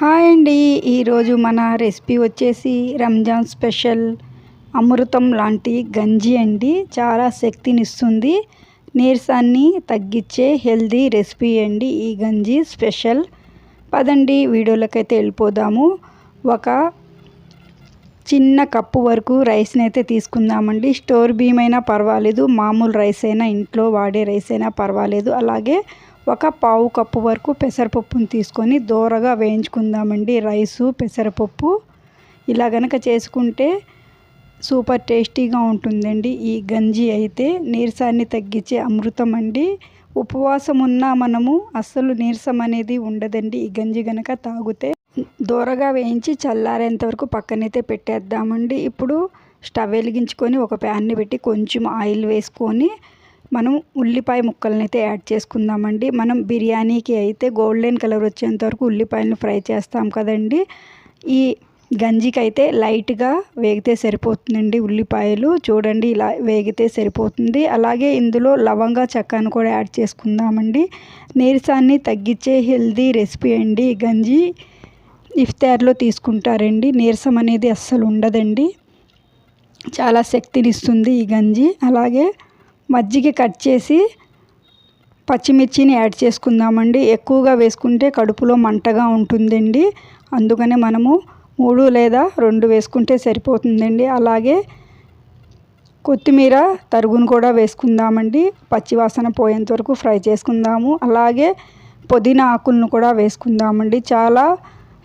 Hi అండి. ఈరోజు మన రెసిపీ వచ్చేసి రంజాన్ స్పెషల్ అమృతం లాంటి గంజి అండి. చాలా శక్తినిస్తుంది. నీరసాన్ని తగ్గించే హెల్దీ రెసిపీ అండి ఈ గంజి స్పెషల్. పదండి వీడియోలకైతే వెళ్ళిపోదాము. ఒక చిన్న కప్పు వరకు రైస్ని అయితే తీసుకుందామండి. స్టోర్ బియ్యం అయినా పర్వాలేదు. మామూలు రైస్ అయినా ఇంట్లో వాడే రైస్ అయినా పర్వాలేదు. అలాగే ఒక పావు కప్పు వరకు పెసరపప్పును తీసుకొని దూరగా వేయించుకుందామండి. రైసు పెసరపప్పు ఇలా గనక చేసుకుంటే సూపర్ టేస్టీగా ఉంటుందండి. ఈ గంజి అయితే నీరసాన్ని తగ్గించే అమృతం అండి. ఉపవాసం ఉన్నా మనము అస్సలు నీరసం అనేది ఉండదండి. ఈ గంజి గనక తాగితే దూరగా వేయించి చల్లారేంత వరకు పక్కనైతే పెట్టేద్దామండి. ఇప్పుడు స్టవ్ వెలిగించుకొని ఒక ప్యాన్ని పెట్టి కొంచెం ఆయిల్ వేసుకొని మనం ఉల్లిపాయ ముక్కలను అయితే యాడ్ చేసుకుందామండి. మనం బిర్యానీకి అయితే గోల్డెన్ కలర్ వచ్చేంత వరకు ఉల్లిపాయలను ఫ్రై చేస్తాం కదండి. ఈ గంజికి అయితే లైట్గా వేగితే సరిపోతుందండి ఉల్లిపాయలు. చూడండి ఇలా వేగితే సరిపోతుంది. అలాగే ఇందులో లవంగా చెక్కను కూడా యాడ్ చేసుకుందామండి. నీరసాన్ని తగ్గించే హెల్దీ రెసిపీ అండి గంజి. ఇఫ్తార్లో తీసుకుంటారండి. నీరసం అనేది అస్సలు ఉండదండి. చాలా శక్తినిస్తుంది ఈ గంజి. అలాగే మజ్జిగ కట్ చేసి పచ్చిమిర్చిని యాడ్ చేసుకుందామండి. ఎక్కువగా వేసుకుంటే కడుపులో మంటగా ఉంటుందండి. అందుకనే మనము మూడు లేదా రెండు వేసుకుంటే సరిపోతుందండి. అలాగే కొత్తిమీర తరుగును కూడా వేసుకుందామండి. పచ్చివాసన పోయేంత వరకు ఫ్రై చేసుకుందాము. అలాగే పుదీనా ఆకులను కూడా వేసుకుందామండి. చాలా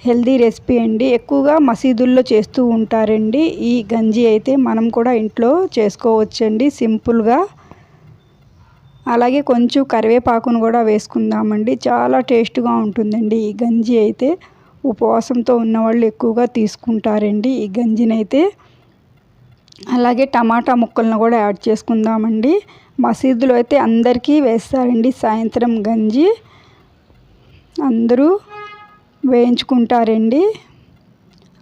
హెల్దీ రెసిపీ అండి. ఎక్కువగా మసీదుల్లో చేస్తూ ఉంటారండి. ఈ గంజి అయితే మనం కూడా ఇంట్లో చేసుకోవచ్చండి. సింపుల్గా అలాగే కొంచెం కరివేపాకును కూడా వేసుకుందామండి. చాలా టేస్ట్గా ఉంటుందండి ఈ గంజి అయితే. ఉపవాసంతో ఉన్నవాళ్ళు ఎక్కువగా తీసుకుంటారండి ఈ గంజినైతే. అలాగే టమాటా ముక్కలను కూడా యాడ్ చేసుకుందామండి. మసీదులో అయితే అందరికీ వేస్తారండి సాయంత్రం గంజి. అందరూ వేయించుకుంటారండి.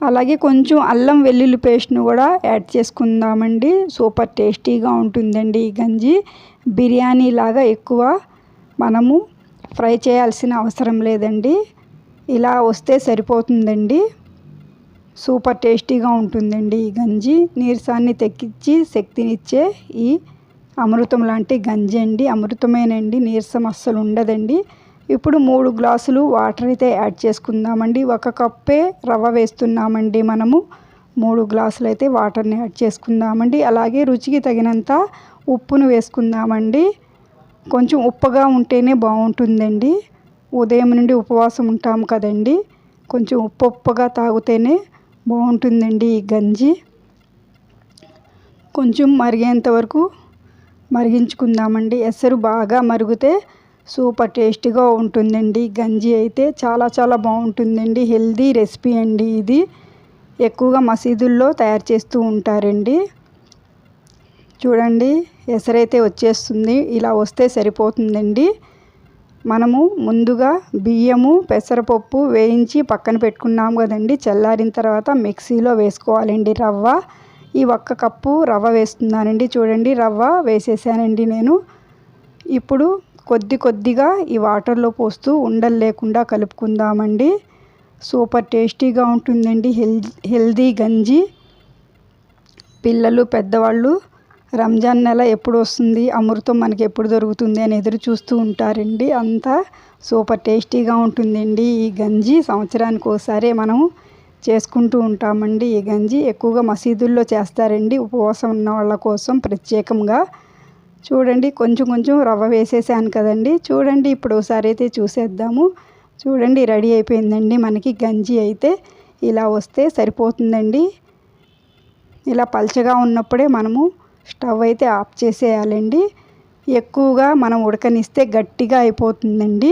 అలాగే కొంచెం అల్లం వెల్లుల్లి పేస్ట్ను కూడా యాడ్ చేసుకుందామండి. సూపర్ టేస్టీగా ఉంటుందండి ఈ గంజి. బిర్యానీ లాగా ఎక్కువ మనము ఫ్రై చేయాల్సిన అవసరం లేదండి. ఇలా వస్తే సరిపోతుందండి. సూపర్ టేస్టీగా ఉంటుందండి ఈ గంజి. నీరసాన్ని తెక్కించి శక్తినిచ్చే ఈ అమృతం లాంటి గంజి అండి. అమృతమేనండి. నీరసం అస్సలు ఉండదండి. ఇప్పుడు మూడు గ్లాసులు వాటర్ అయితే యాడ్ చేసుకుందామండి. ఒక కప్పే రవ్వ వేస్తున్నామండి మనము. మూడు గ్లాసులు అయితే వాటర్ని యాడ్ చేసుకుందామండి. అలాగే రుచికి తగినంత ఉప్పును వేసుకుందామండి. కొంచెం ఉప్పగా ఉంటేనే బాగుంటుందండి. ఉదయం నుండి ఉపవాసం ఉంటాం కదండి. కొంచెం ఉప్పు ఉప్పుగా తాగితేనే బాగుంటుందండి ఈ గంజి. కొంచెం మరిగేంత వరకు మరిగించుకుందామండి. ఎసరు బాగా మరిగితే సూపర్ టేస్టీగా ఉంటుందండి. గంజి అయితే చాలా చాలా బాగుంటుందండి. హెల్దీ రెసిపీ అండి ఇది. ఎక్కువగా మసీదుల్లో తయారు చేస్తూ ఉంటారండి. చూడండి ఎసరైతే వచ్చేస్తుంది. ఇలా వస్తే సరిపోతుందండి. మనము ముందుగా బియ్యము పెసరపప్పు వేయించి పక్కన పెట్టుకున్నాము కదండి. చల్లారిన తర్వాత మిక్సీలో వేసుకోవాలండి రవ్వ. ఈ ఒక్క కప్పు రవ్వ వేస్తున్నానండి. చూడండి రవ్వ వేసేసానండి నేను. ఇప్పుడు కొద్ది కొద్దిగా ఈ వాటర్లో పోస్తూ ఉండలు లేకుండా కలుపుకుందామండి. సూపర్ టేస్టీగా ఉంటుందండి. హెల్ హెల్దీ గంజి. పిల్లలు పెద్దవాళ్ళు రంజాన్ నెల ఎప్పుడు వస్తుంది? అమృతం మనకి ఎప్పుడు దొరుకుతుంది అని ఎదురు చూస్తూ ఉంటారండి. అంతా సూపర్ టేస్టీగా ఉంటుందండి. ఈ గంజి సంవత్సరానికి ఒకసారి మనం చేసుకుంటూ ఉంటామండి. ఈ గంజి ఎక్కువగా మసీదుల్లో చేస్తారండి. ఉపవాసం ఉన్న వాళ్ళ కోసం ప్రత్యేకంగా చూడండి కొంచెం కొంచెం రవ్వ వేసేసాను కదండి. చూడండి ఇప్పుడు ఒకసారి అయితే చూసేద్దాము. చూడండి రెడీ అయిపోయిందండి. మనకి గంజి అయితే ఇలా వస్తే సరిపోతుందండి. ఇలా పల్చగా ఉన్నప్పుడే మనము స్టవ్ అయితే ఆఫ్ చేసేయాలండి. ఎక్కువగా మనం ఉడకనిస్తే గట్టిగా అయిపోతుందండి.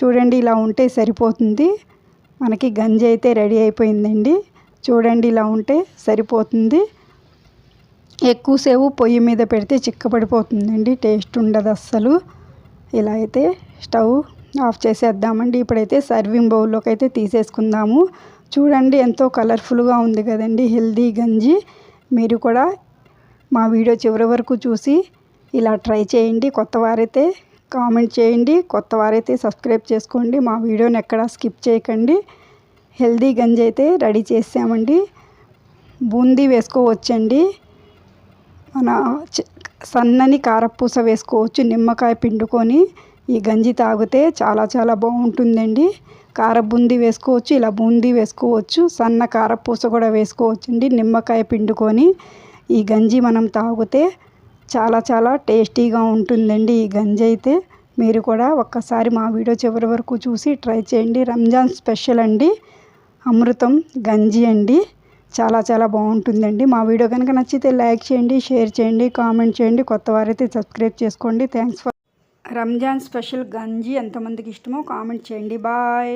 చూడండి ఇలా ఉంటే సరిపోతుంది. మనకి గంజి అయితే రెడీ అయిపోయిందండి. చూడండి ఇలా ఉంటే సరిపోతుంది. ఎక్కువసేపు పొయ్యి మీద పెడితే చిక్కపడిపోతుందండి టేస్ట్ ఉండదు అస్సలు. ఇలా అయితే స్టవ్ ఆఫ్ చేసేద్దామండి. ఇప్పుడైతే సర్వింగ్ బౌల్లోకి అయితే తీసేసుకుందాము. చూడండి ఎంతో కలర్ఫుల్గా ఉంది కదండి హెల్దీ గంజి. మీరు కూడా మా వీడియో చివరి వరకు చూసి ఇలా ట్రై చేయండి. కొత్త వారైతే కామెంట్ చేయండి. కొత్త వారైతే సబ్స్క్రైబ్ చేసుకోండి. మా వీడియోని ఎక్కడా స్కిప్ చేయకండి. హెల్దీ గంజి అయితే రెడీ చేసామండి. బూందీ వేసుకోవచ్చండి. మన సన్నని కారపూస వేసుకోవచ్చు నిమ్మకాయ పిండుకొని ఈ గంజి తాగితే చాలా చాలా బాగుంటుందండి. కార బూందీ వేసుకోవచ్చు ఇలా బూందీ వేసుకోవచ్చు సన్న కారపూస కూడా వేసుకోవచ్చండి. నిమ్మకాయ పిండుకొని ఈ గంజి మనం తాగితే చాలా చాలా టేస్టీగా ఉంటుందండి ఈ గంజి అయితే. మీరు కూడా ఒక్కసారి మా వీడియో చివరి వరకు చూసి ట్రై చేయండి. రంజాన్ స్పెషల్ అండి. అమృతం గంజి అండి. చాలా చాలా బాగుంటుందండి. మా వీడియో కనుక నచ్చితే లైక్ చేయండి షేర్ చేయండి కామెంట్ చేయండి. కొత్త వారైతే సబ్స్క్రైబ్ చేసుకోండి. థ్యాంక్స్ ఫర్ రంజాన్ స్పెషల్ గంజి ఎంతమందికి ఇష్టమో కామెంట్ చేయండి. బాయ్.